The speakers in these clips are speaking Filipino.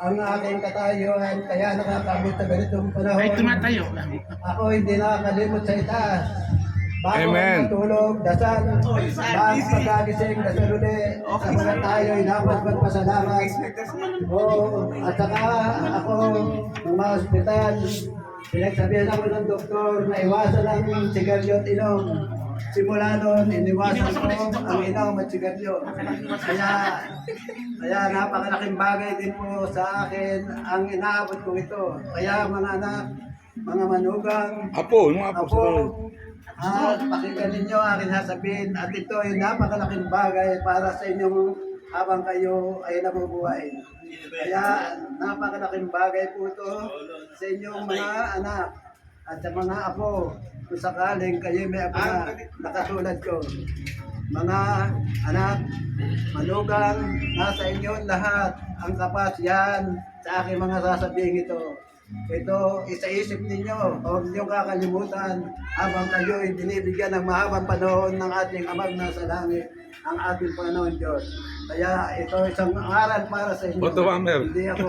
ang aking katayuan, kaya nakakabot sa ganitong panahon. Ay, tumatayo. Ako hindi nakakalimot sa itaas. Bago Amen. Matulog, dasal, bago pagkagising, dasal ulit. Sa mga tayo, dapat magpasalamat. Oo, at saka ako, ng mga ospital, pinagsabihan ako ng doktor na iwasan ang sigarilyo at inom. Simula noon, iniwasan ko ang inom at sigarilyo. Kaya, kaya napakalaking bagay din po sa akin ang inaabot ko ito. Kaya mga anak, mga manugang, Apo, yung apo. Apo, ah, pakinggan ninyo ang aking sasabihin at ito ay napakalaking bagay para sa inyong habang kayo ay nabubuhay. Kaya napakalaking bagay po ito sa inyong mga anak at sa mga apo kung sakaling kayo may apo na nakatulad ko. Mga anak, manugang, nasa inyo lahat ang kapasyan sa aking mga sasabihin ito. Ito, isaisip ninyo, huwag niyong kakalimutan habang kayo ay binibigyan ng mahabang panahon ng ating amang nasa langit, ang ating Panginoon Diyos. Kaya ito isang aral para sa inyo. Boto Hammer. Hindi ako,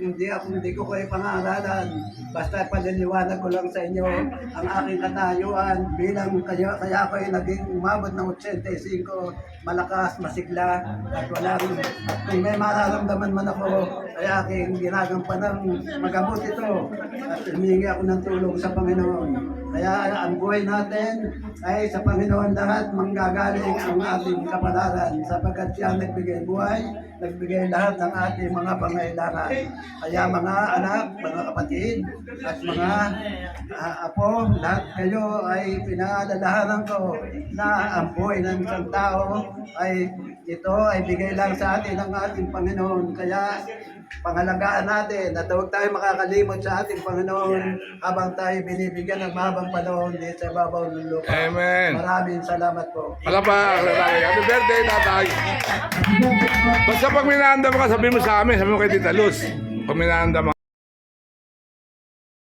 hindi ako, hindi ko kayo pangaralan. Basta paliliwanag ko lang sa inyo ang aking katayuan bilang kaya, kaya ako ay naging umabot ng 85, malakas, masigla, at walang, at kung may mararamdaman man ako, ay aking ginagampanan magamot ito. At humingi ako ng tulong sa Panginoon. Kaya ang buhay natin ay sa Panginoon lahat manggagaling ang ating kapalaran sapagkat siya nagbigay buhay, nagbigay lahat ng ating mga pangailangan. Kaya mga anak, mga kapatid, at mga ah, apo, lahat kayo ay pinaalalahanan ko na ang buhay ng isang tao ay ito ay bigay lang sa atin ng ating Panginoon. Kaya pangalagaan natin at huwag tayo makakalimot sa ating Panginoon habang tayo binibigyan ng mahabang panahon dito sa babaw ng lupa. Amen. Maraming salamat po. Palapa. Happy birthday, tatay. Basta pag minahanda mo ka, sabihin mo sa amin, sabihin mo kay Tita Luz. Pag minahanda mo.